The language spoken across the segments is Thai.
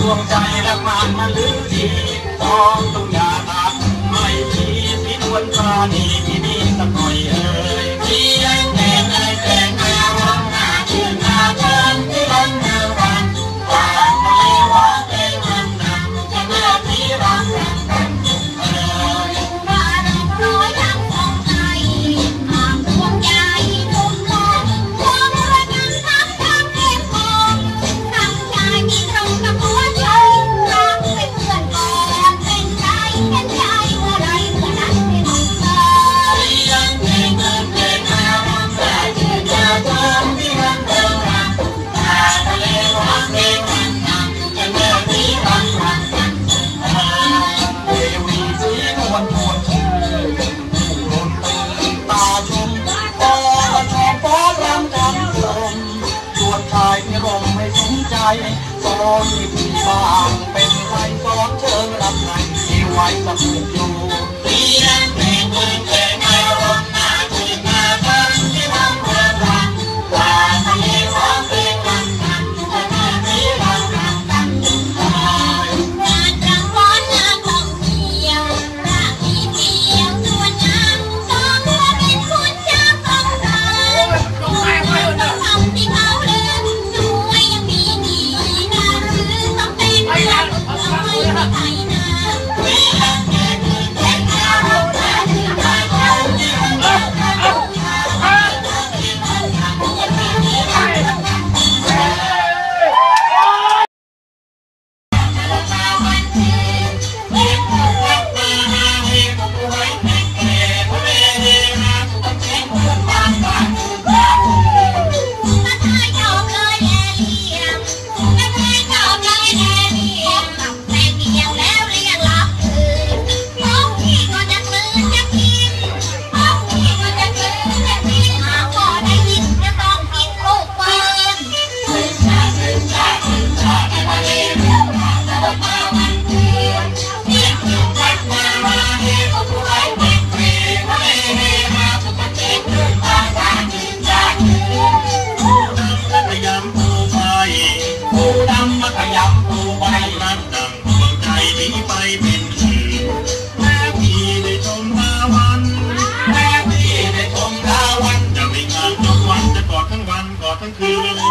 ดวงใจและมันมาลือดีต้องต้องอยาตาไม่มีพินวนปรานีที่มีสักหน่อย Thank you.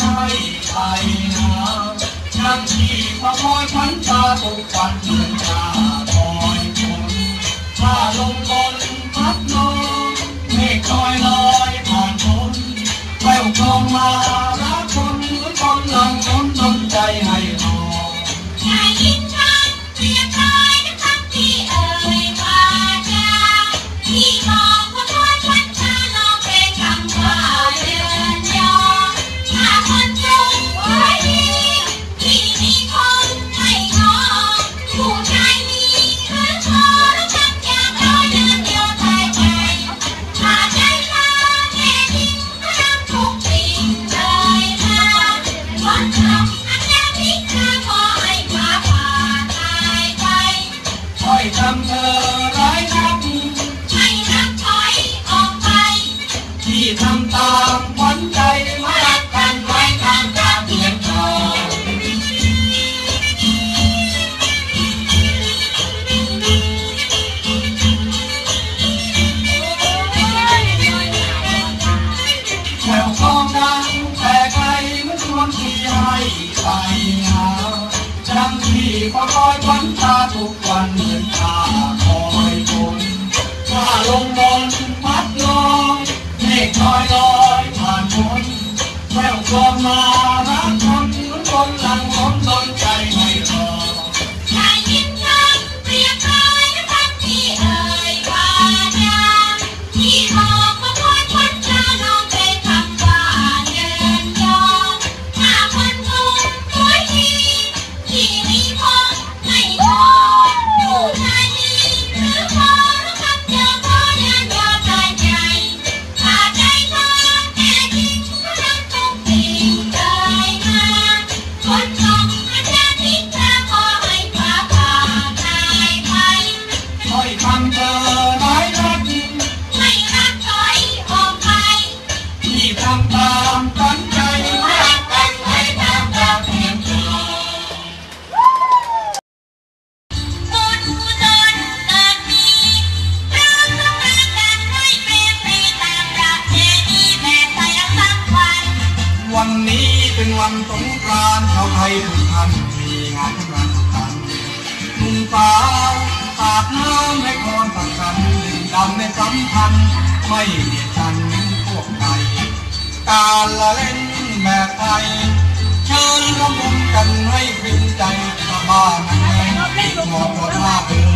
ให้ไปนะนักที่ขโมยพันชาตกวันเดือนชาคอยคนชาลงบนพัดลมเมฆคอยลอยผ่านพ้นแววคลองมารักคนเหมือนคนลังคนจนใจให้หอ Chicago. ความในสัมพันธ์ไม่เหมือนกันพวกไทยการละเล่นแบบไทยเชิญร่วมกันให้ฟินใจบ้าบ้าในหมดหมดลาเบือย